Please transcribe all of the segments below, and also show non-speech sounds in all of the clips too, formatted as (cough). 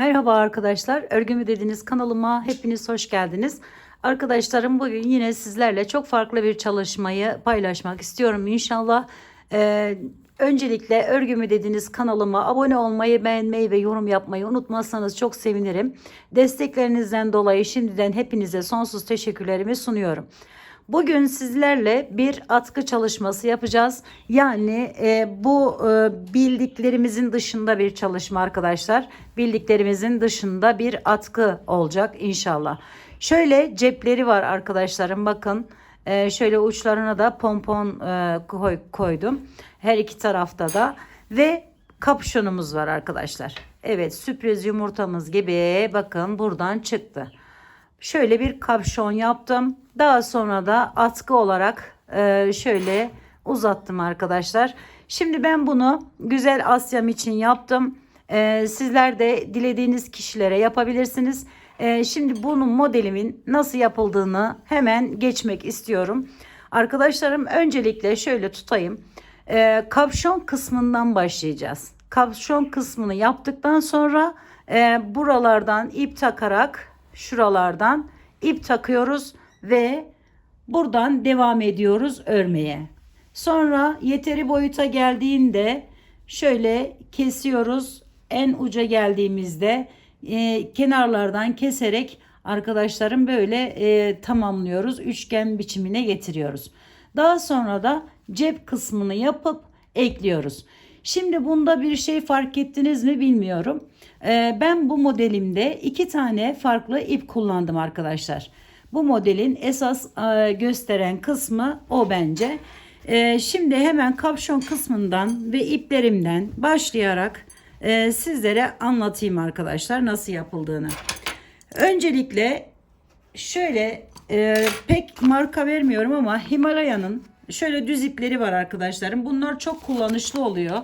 Merhaba arkadaşlar. Örgümü dediğiniz kanalıma hepiniz hoş geldiniz. Arkadaşlarım bugün yine sizlerle çok farklı bir çalışmayı paylaşmak istiyorum inşallah. Ee, öncelikle örgümü dediğiniz kanalıma abone olmayı, beğenmeyi ve yorum yapmayı unutmazsanız çok sevinirim. Desteklerinizden dolayı şimdiden hepinize sonsuz teşekkürlerimi sunuyorum. Bugün sizlerle bir atkı çalışması yapacağız. Yani e, bu e, bildiklerimizin dışında bir çalışma arkadaşlar. Bildiklerimizin dışında bir atkı olacak inşallah. Şöyle cepleri var arkadaşlarım bakın. E, şöyle uçlarına da pompon e, koy, koydum. Her iki tarafta da ve kapşonumuz var arkadaşlar. Evet sürpriz yumurtamız gibi bakın buradan çıktı. Şöyle bir kapşon yaptım. Daha sonra da atkı olarak e, şöyle uzattım arkadaşlar. Şimdi ben bunu güzel Asyam için yaptım. E, sizler de dilediğiniz kişilere yapabilirsiniz. E, şimdi bunun modelimin nasıl yapıldığını hemen geçmek istiyorum. Arkadaşlarım öncelikle şöyle tutayım. E, kapşon kısmından başlayacağız. Kapşon kısmını yaptıktan sonra buralardan ip takarak şuralardan ip takıyoruz ve buradan devam ediyoruz örmeye. Sonra yeteri boyuta geldiğinde şöyle kesiyoruz. En uca geldiğimizde e, kenarlardan keserek arkadaşlarım böyle e, tamamlıyoruz. Üçgen biçimine getiriyoruz. Daha sonra da cep kısmını yapıp ekliyoruz. Şimdi bunda bir şey fark ettiniz mi bilmiyorum. Ee, ben bu modelimde iki tane farklı ip kullandım arkadaşlar. Bu modelin esas e, gösteren kısmı o bence. Ee, şimdi hemen kapşon kısmından ve iplerimden başlayarak e, sizlere anlatayım arkadaşlar nasıl yapıldığını. Öncelikle şöyle e, pek marka vermiyorum ama Himalaya'nın şöyle düz ipleri var arkadaşlarım. Bunlar çok kullanışlı oluyor.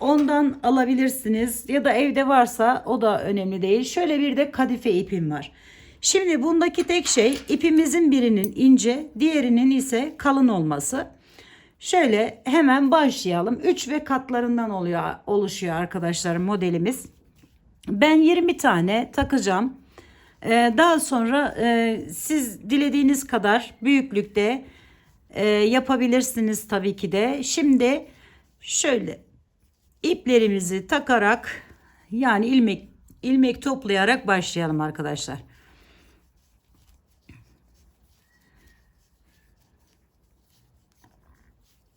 Ondan alabilirsiniz ya da evde varsa o da önemli değil. Şöyle bir de kadife ipim var. Şimdi bundaki tek şey ipimizin birinin ince, diğerinin ise kalın olması. Şöyle hemen başlayalım. 3 ve katlarından oluyor oluşuyor arkadaşlar modelimiz. Ben 20 tane takacağım. Ee, daha sonra e, siz dilediğiniz kadar büyüklükte e, yapabilirsiniz tabii ki de. Şimdi şöyle iplerimizi takarak yani ilmek ilmek toplayarak başlayalım arkadaşlar.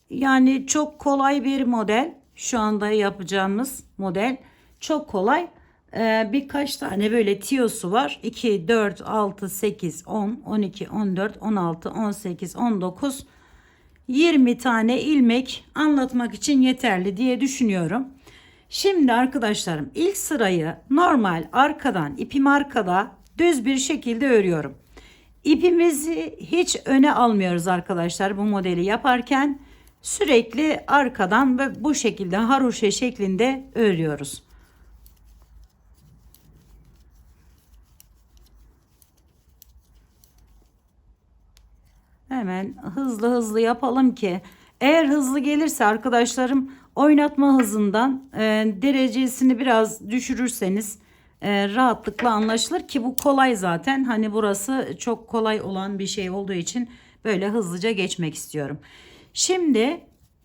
Yani çok kolay bir model. Şu anda yapacağımız model çok kolay. Ee, birkaç tane böyle tiyosu var. 2, 4, 6, 8, 10, 12, 14, 16, 18, 19, 20 tane ilmek anlatmak için yeterli diye düşünüyorum. Şimdi arkadaşlarım ilk sırayı normal arkadan ipim arkada düz bir şekilde örüyorum. İpimizi hiç öne almıyoruz arkadaşlar bu modeli yaparken. Sürekli arkadan ve bu şekilde haroşa şeklinde örüyoruz. Hemen hızlı hızlı yapalım ki eğer hızlı gelirse arkadaşlarım oynatma hızından e, derecesini biraz düşürürseniz e, rahatlıkla anlaşılır ki bu kolay zaten. Hani burası çok kolay olan bir şey olduğu için böyle hızlıca geçmek istiyorum. Şimdi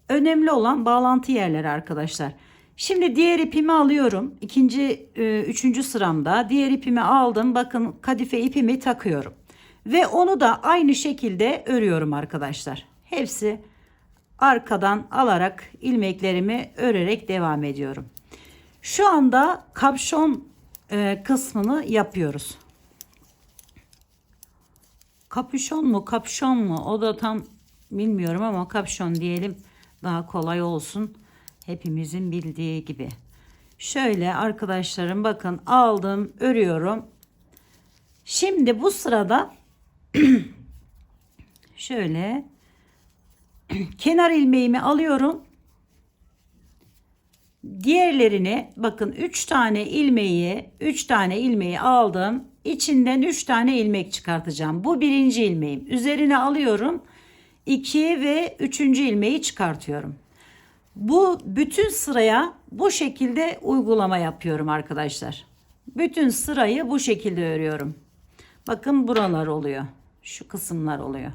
önemli olan bağlantı yerleri arkadaşlar. Şimdi diğer ipimi alıyorum. İkinci, e, üçüncü sıramda diğer ipimi aldım. Bakın kadife ipimi takıyorum. Ve onu da aynı şekilde örüyorum arkadaşlar. Hepsi arkadan alarak ilmeklerimi örerek devam ediyorum. Şu anda kapşon e, kısmını yapıyoruz. Kapüşon mu kapşon mu o da tam bilmiyorum ama kapşon diyelim daha kolay olsun. Hepimizin bildiği gibi. Şöyle arkadaşlarım bakın aldım örüyorum. Şimdi bu sırada (clears throat) şöyle (clears throat) kenar ilmeğimi alıyorum. Diğerlerini bakın 3 tane ilmeği 3 tane ilmeği aldım. İçinden 3 tane ilmek çıkartacağım. Bu birinci ilmeğim. Üzerine alıyorum. 2 ve 3. ilmeği çıkartıyorum. Bu bütün sıraya bu şekilde uygulama yapıyorum arkadaşlar. Bütün sırayı bu şekilde örüyorum. Bakın buralar oluyor. Şu kısımlar oluyor.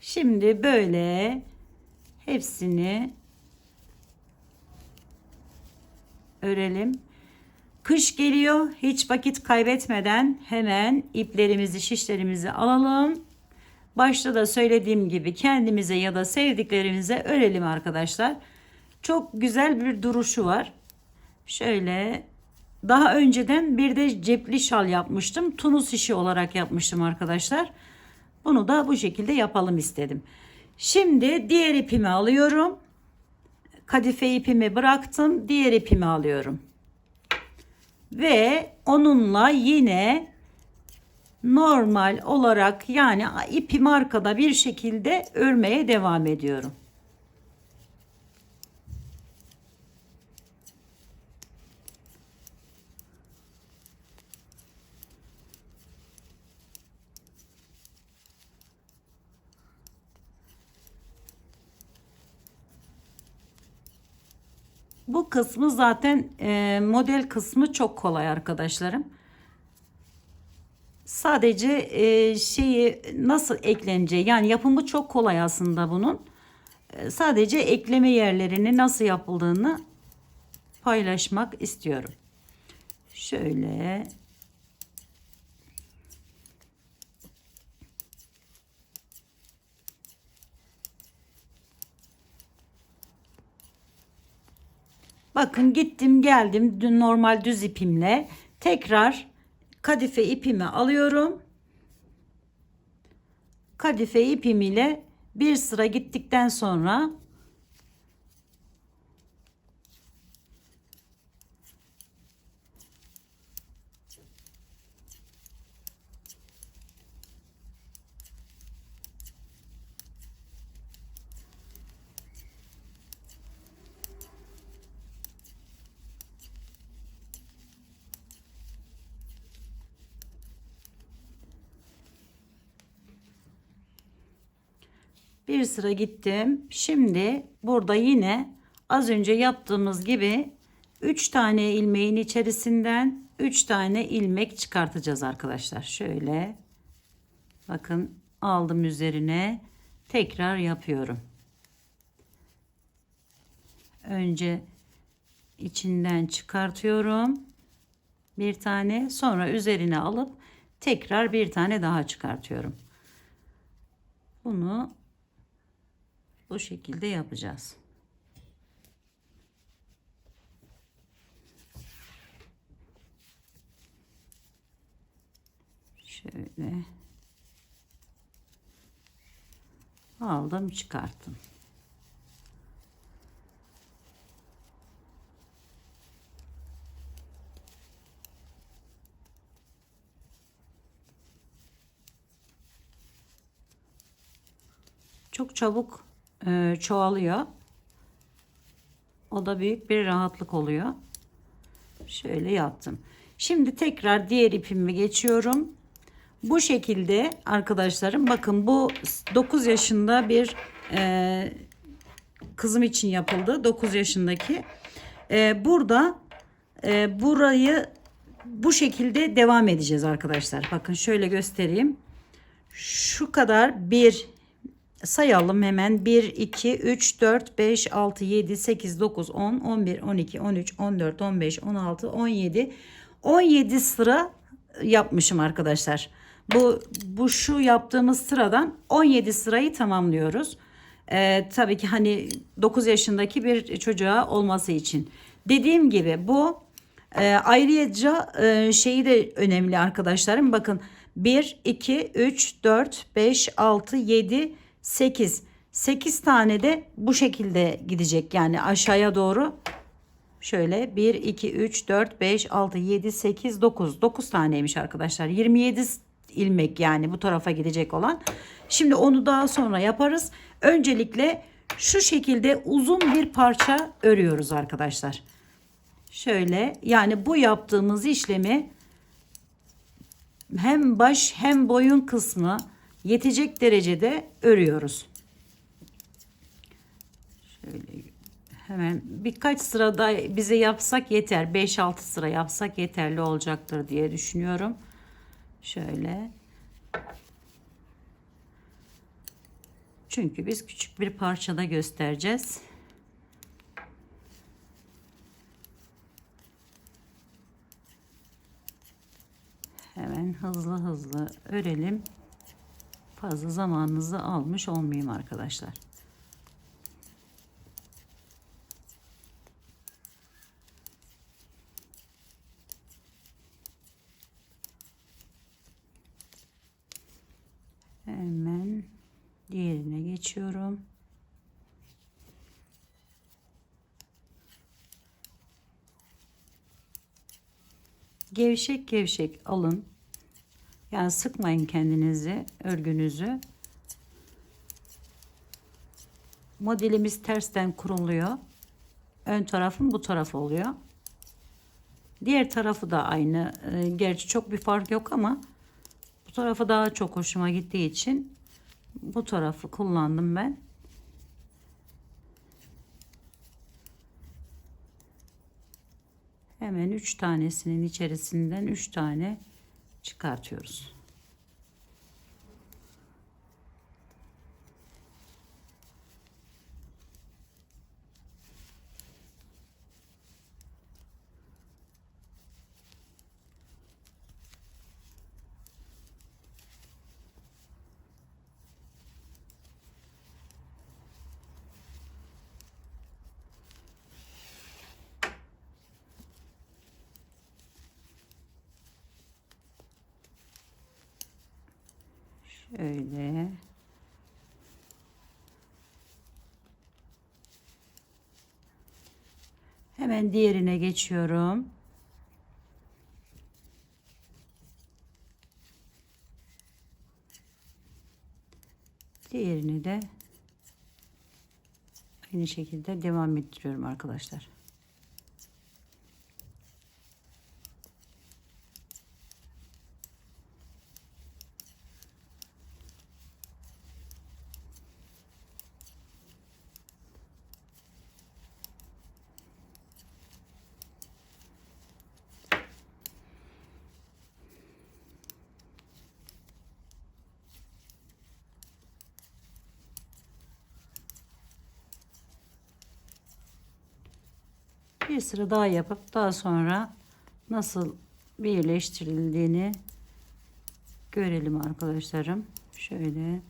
Şimdi böyle hepsini örelim. Kış geliyor. Hiç vakit kaybetmeden hemen iplerimizi, şişlerimizi alalım. Başta da söylediğim gibi kendimize ya da sevdiklerimize örelim arkadaşlar. Çok güzel bir duruşu var. Şöyle daha önceden bir de cepli şal yapmıştım. Tunus işi olarak yapmıştım arkadaşlar. Bunu da bu şekilde yapalım istedim. Şimdi diğer ipimi alıyorum. Kadife ipimi bıraktım. Diğer ipimi alıyorum. Ve onunla yine normal olarak yani ipimi arkada bir şekilde örmeye devam ediyorum. Bu kısmı zaten e, model kısmı çok kolay arkadaşlarım. Sadece e, şeyi nasıl ekleneceği yani yapımı çok kolay aslında bunun. E, sadece ekleme yerlerini nasıl yapıldığını paylaşmak istiyorum. Şöyle Bakın gittim geldim dün normal düz ipimle tekrar kadife ipimi alıyorum. Kadife ipim ile bir sıra gittikten sonra bir sıra gittim. Şimdi burada yine az önce yaptığımız gibi 3 tane ilmeğin içerisinden 3 tane ilmek çıkartacağız arkadaşlar. Şöyle bakın aldım üzerine tekrar yapıyorum. Önce içinden çıkartıyorum. Bir tane sonra üzerine alıp tekrar bir tane daha çıkartıyorum. Bunu bu şekilde yapacağız. Şöyle aldım çıkarttım. Çok çabuk e, çoğalıyor. O da büyük bir rahatlık oluyor. Şöyle yaptım. Şimdi tekrar diğer ipimi geçiyorum. Bu şekilde arkadaşlarım bakın bu 9 yaşında bir e, kızım için yapıldı. 9 yaşındaki. E, burada e, burayı bu şekilde devam edeceğiz arkadaşlar. Bakın şöyle göstereyim. Şu kadar bir sayalım hemen 1 2 3 4 5 6 7 8 9 10 11 12 13 14 15 16 17 17 sıra yapmışım arkadaşlar. Bu bu şu yaptığımız sıradan 17 sırayı tamamlıyoruz. Ee, tabii ki hani 9 yaşındaki bir çocuğa olması için. Dediğim gibi bu e, ayrıca e, şeyi de önemli arkadaşlarım. Bakın 1 2 3 4 5 6 7 8. 8 tane de bu şekilde gidecek. Yani aşağıya doğru şöyle 1, 2, 3, 4, 5, 6, 7, 8, 9. 9 taneymiş arkadaşlar. 27 ilmek yani bu tarafa gidecek olan. Şimdi onu daha sonra yaparız. Öncelikle şu şekilde uzun bir parça örüyoruz arkadaşlar. Şöyle yani bu yaptığımız işlemi hem baş hem boyun kısmı yetecek derecede örüyoruz. Şöyle Hemen birkaç sıra da bize yapsak yeter. 5-6 sıra yapsak yeterli olacaktır diye düşünüyorum. Şöyle. Çünkü biz küçük bir parçada göstereceğiz. Hemen hızlı hızlı örelim. Fazla zamanınızı almış olmayayım arkadaşlar. Hemen diğerine geçiyorum. Gevşek gevşek alın. Yani sıkmayın kendinizi, örgünüzü. Modelimiz tersten kuruluyor. Ön tarafın bu tarafı oluyor. Diğer tarafı da aynı. Ee, Gerçi çok bir fark yok ama bu tarafı daha çok hoşuma gittiği için bu tarafı kullandım ben. Hemen 3 tanesinin içerisinden 3 tane çıkartıyoruz. Şöyle. Hemen diğerine geçiyorum. Diğerini de aynı şekilde devam ettiriyorum arkadaşlar. Bir sıra daha yapıp daha sonra nasıl birleştirildiğini görelim arkadaşlarım. Şöyle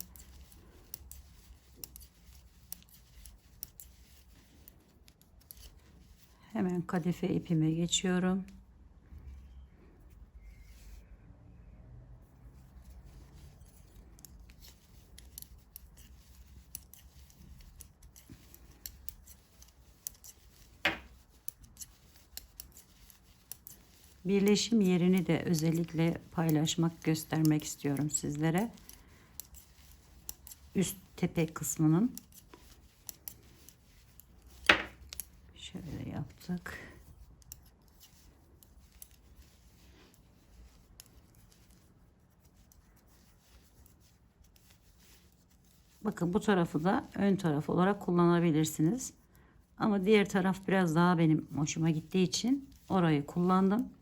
hemen kadife ipime geçiyorum. Birleşim yerini de özellikle paylaşmak, göstermek istiyorum sizlere. Üst tepe kısmının. Şöyle yaptık. Bakın bu tarafı da ön taraf olarak kullanabilirsiniz. Ama diğer taraf biraz daha benim hoşuma gittiği için orayı kullandım.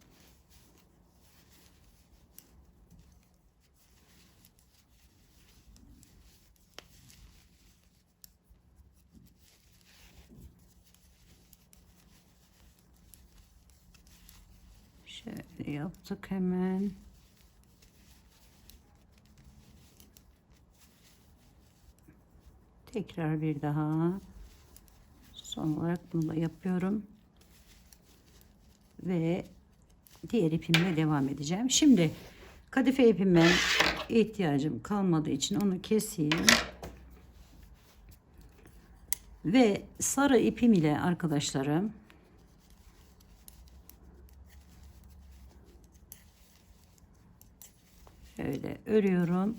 Şöyle yaptık hemen. Tekrar bir daha son olarak bunu da yapıyorum. Ve diğer ipimle devam edeceğim. Şimdi kadife ipime ihtiyacım kalmadığı için onu keseyim. Ve sarı ipim ile arkadaşlarım Şöyle örüyorum.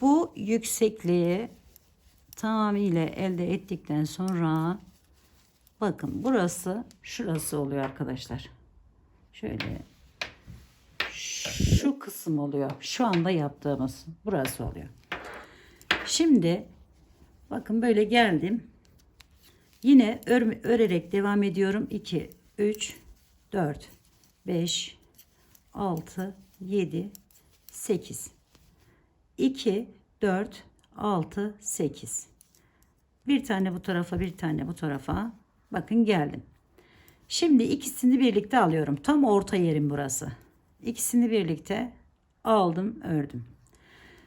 Bu yüksekliği tamamıyla elde ettikten sonra bakın burası şurası oluyor arkadaşlar. Şöyle şu kısım oluyor. Şu anda yaptığımız burası oluyor. Şimdi bakın böyle geldim. Yine ör- örerek devam ediyorum. 2, 3, 4, 5, 6, 7, 8. 2, 4, 6, 8. Bir tane bu tarafa, bir tane bu tarafa. Bakın geldim. Şimdi ikisini birlikte alıyorum. Tam orta yerim burası. İkisini birlikte aldım, ördüm.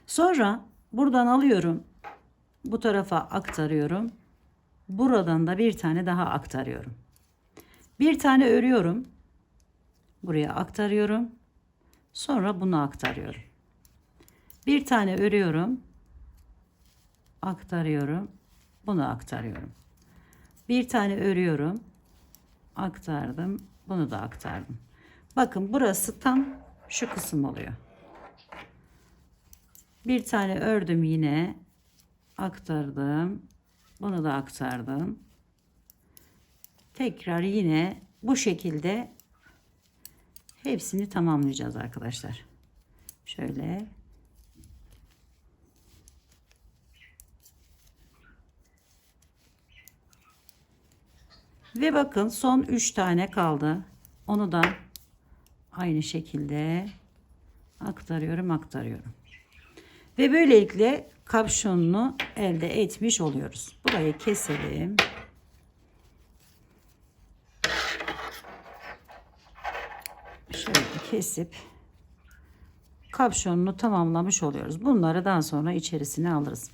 Sonra buradan alıyorum. Bu tarafa aktarıyorum. Buradan da bir tane daha aktarıyorum. Bir tane örüyorum. Buraya aktarıyorum. Sonra bunu aktarıyorum. Bir tane örüyorum. Aktarıyorum. Bunu aktarıyorum. Bir tane örüyorum. Aktardım. Bunu da aktardım. Bakın burası tam şu kısım oluyor. Bir tane ördüm yine. Aktardım. Bunu da aktardım. Tekrar yine bu şekilde hepsini tamamlayacağız arkadaşlar. Şöyle Ve bakın son 3 tane kaldı. Onu da aynı şekilde aktarıyorum, aktarıyorum. Ve böylelikle kapşonunu elde etmiş oluyoruz. Burayı keselim. Şöyle kesip kapşonunu tamamlamış oluyoruz. Bunları daha sonra içerisine alırız.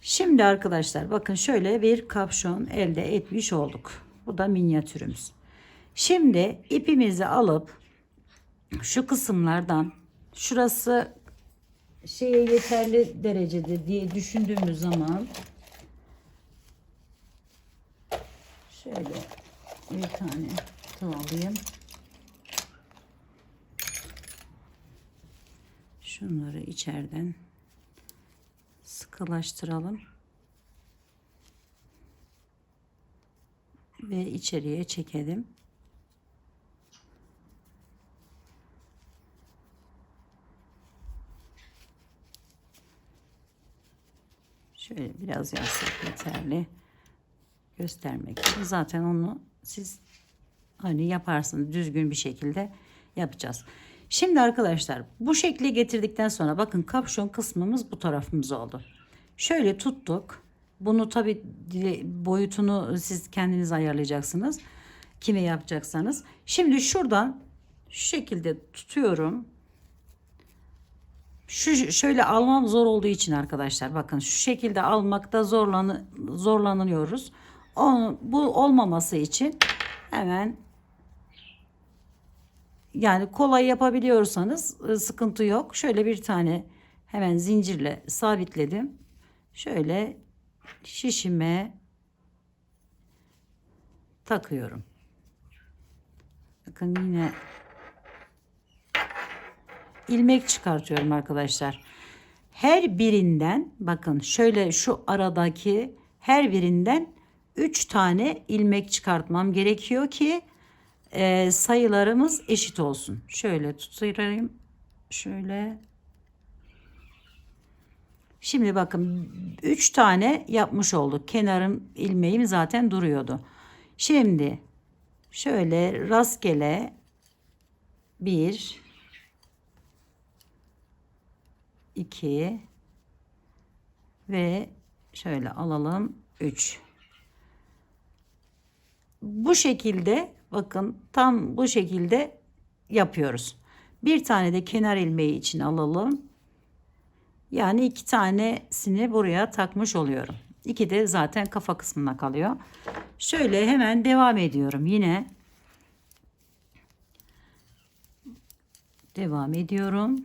Şimdi arkadaşlar bakın şöyle bir kapşon elde etmiş olduk. Bu da minyatürümüz. Şimdi ipimizi alıp şu kısımlardan şurası şeye yeterli derecede diye düşündüğümüz zaman şöyle bir tane alayım. Şunları içeriden sıkılaştıralım. Ve içeriye çekelim. Şöyle biraz yapsak yeterli. Göstermek için. Zaten onu siz hani yaparsınız düzgün bir şekilde yapacağız. Şimdi arkadaşlar bu şekli getirdikten sonra bakın kapşon kısmımız bu tarafımız oldu. Şöyle tuttuk. Bunu tabi boyutunu siz kendiniz ayarlayacaksınız. Kime yapacaksanız. Şimdi şuradan şu şekilde tutuyorum. Şu şöyle almam zor olduğu için arkadaşlar bakın şu şekilde almakta zorlan zorlanıyoruz. O, bu olmaması için hemen yani kolay yapabiliyorsanız ı, sıkıntı yok. Şöyle bir tane hemen zincirle sabitledim. Şöyle şişime takıyorum. Bakın yine ilmek çıkartıyorum arkadaşlar. Her birinden bakın şöyle şu aradaki her birinden 3 tane ilmek çıkartmam gerekiyor ki e, sayılarımız eşit olsun. Şöyle tutayım. Şöyle. Şimdi bakın 3 tane yapmış olduk. Kenarım ilmeğim zaten duruyordu. Şimdi şöyle rastgele 1 2 ve şöyle alalım 3 bu şekilde bakın tam bu şekilde yapıyoruz. Bir tane de kenar ilmeği için alalım. Yani iki tanesini buraya takmış oluyorum. İki de zaten kafa kısmına kalıyor. Şöyle hemen devam ediyorum. Yine devam ediyorum.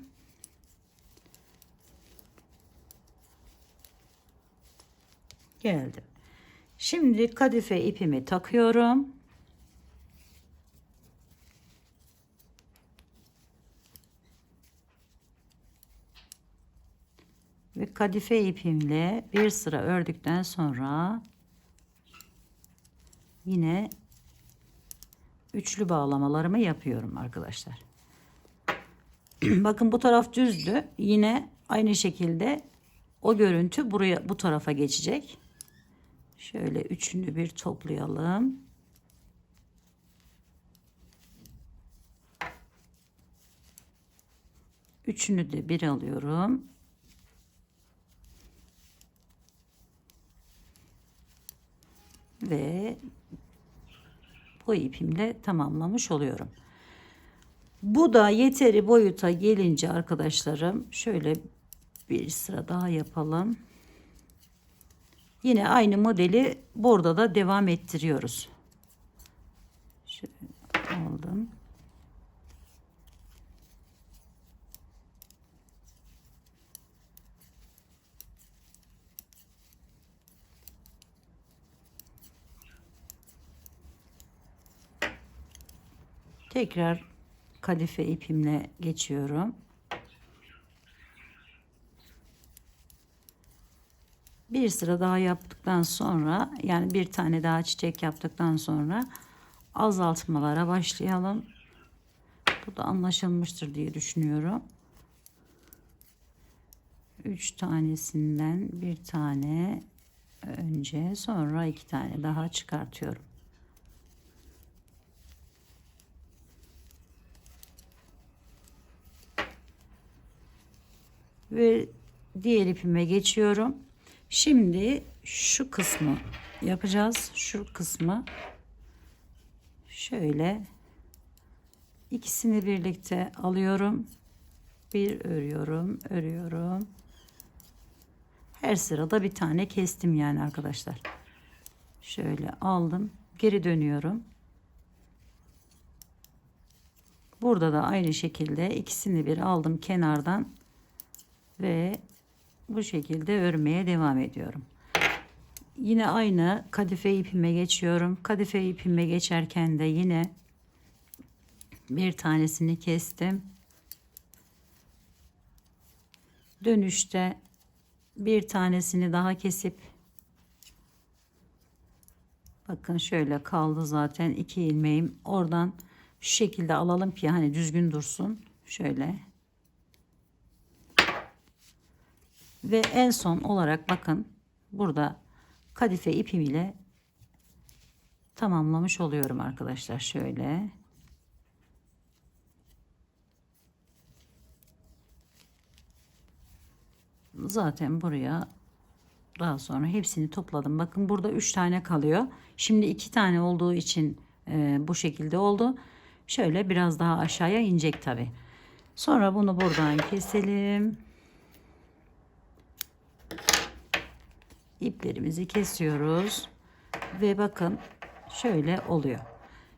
Geldim. Şimdi kadife ipimi takıyorum. Ve kadife ipimle bir sıra ördükten sonra yine üçlü bağlamalarımı yapıyorum arkadaşlar. (clears throat) Bakın bu taraf düzdü. Yine aynı şekilde o görüntü buraya bu tarafa geçecek. Şöyle üçünü bir toplayalım. Üçünü de bir alıyorum. Ve bu ipimle tamamlamış oluyorum. Bu da yeteri boyuta gelince arkadaşlarım şöyle bir sıra daha yapalım. Yine aynı modeli burada da devam ettiriyoruz. Şöyle aldım. Tekrar kadife ipimle geçiyorum. Bir sıra daha yaptıktan sonra yani bir tane daha çiçek yaptıktan sonra azaltmalara başlayalım. Bu da anlaşılmıştır diye düşünüyorum. Üç tanesinden bir tane önce sonra iki tane daha çıkartıyorum. Ve diğer ipime geçiyorum. Şimdi şu kısmı yapacağız. Şu kısmı şöyle ikisini birlikte alıyorum. Bir örüyorum, örüyorum. Her sırada bir tane kestim yani arkadaşlar. Şöyle aldım, geri dönüyorum. Burada da aynı şekilde ikisini bir aldım kenardan ve bu şekilde örmeye devam ediyorum. Yine aynı kadife ipime geçiyorum. Kadife ipime geçerken de yine bir tanesini kestim. Dönüşte bir tanesini daha kesip bakın şöyle kaldı zaten iki ilmeğim oradan şu şekilde alalım ki hani düzgün dursun. Şöyle Ve en son olarak bakın burada kadife ipim ile tamamlamış oluyorum arkadaşlar şöyle. Zaten buraya daha sonra hepsini topladım. Bakın burada 3 tane kalıyor. Şimdi 2 tane olduğu için e, bu şekilde oldu. Şöyle biraz daha aşağıya inecek tabi. Sonra bunu buradan keselim. İplerimizi kesiyoruz ve bakın şöyle oluyor.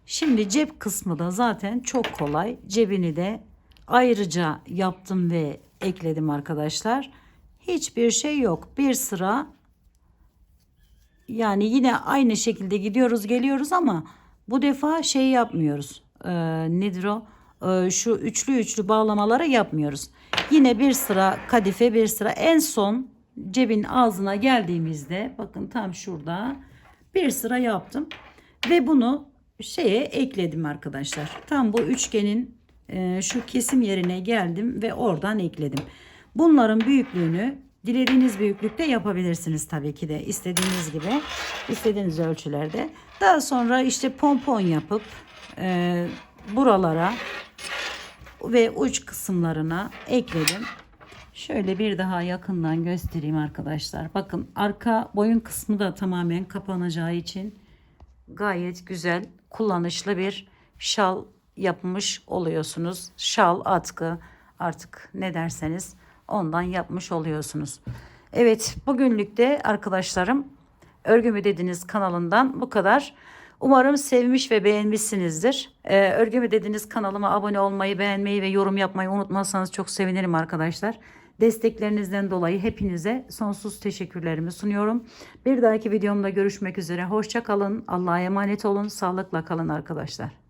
Şimdi cep kısmı da zaten çok kolay. Cebini de ayrıca yaptım ve ekledim arkadaşlar. Hiçbir şey yok. Bir sıra yani yine aynı şekilde gidiyoruz geliyoruz ama bu defa şey yapmıyoruz. Ee, nedir o? Ee, şu üçlü üçlü bağlamaları yapmıyoruz. Yine bir sıra kadife bir sıra en son cebin ağzına geldiğimizde bakın tam şurada bir sıra yaptım ve bunu şeye ekledim arkadaşlar. Tam bu üçgenin e, şu kesim yerine geldim ve oradan ekledim. Bunların büyüklüğünü dilediğiniz büyüklükte yapabilirsiniz tabii ki de istediğiniz gibi istediğiniz ölçülerde. Daha sonra işte pompon yapıp e, buralara ve uç kısımlarına ekledim. Şöyle bir daha yakından göstereyim arkadaşlar. Bakın arka boyun kısmı da tamamen kapanacağı için gayet güzel kullanışlı bir şal yapmış oluyorsunuz. Şal atkı artık ne derseniz ondan yapmış oluyorsunuz. Evet bugünlük de arkadaşlarım Örgü mü dediniz kanalından bu kadar. Umarım sevmiş ve beğenmişsinizdir. Ee, Örgü mü dediniz kanalıma abone olmayı, beğenmeyi ve yorum yapmayı unutmazsanız çok sevinirim arkadaşlar. Desteklerinizden dolayı hepinize sonsuz teşekkürlerimi sunuyorum. Bir dahaki videomda görüşmek üzere. Hoşça kalın. Allah'a emanet olun. Sağlıkla kalın arkadaşlar.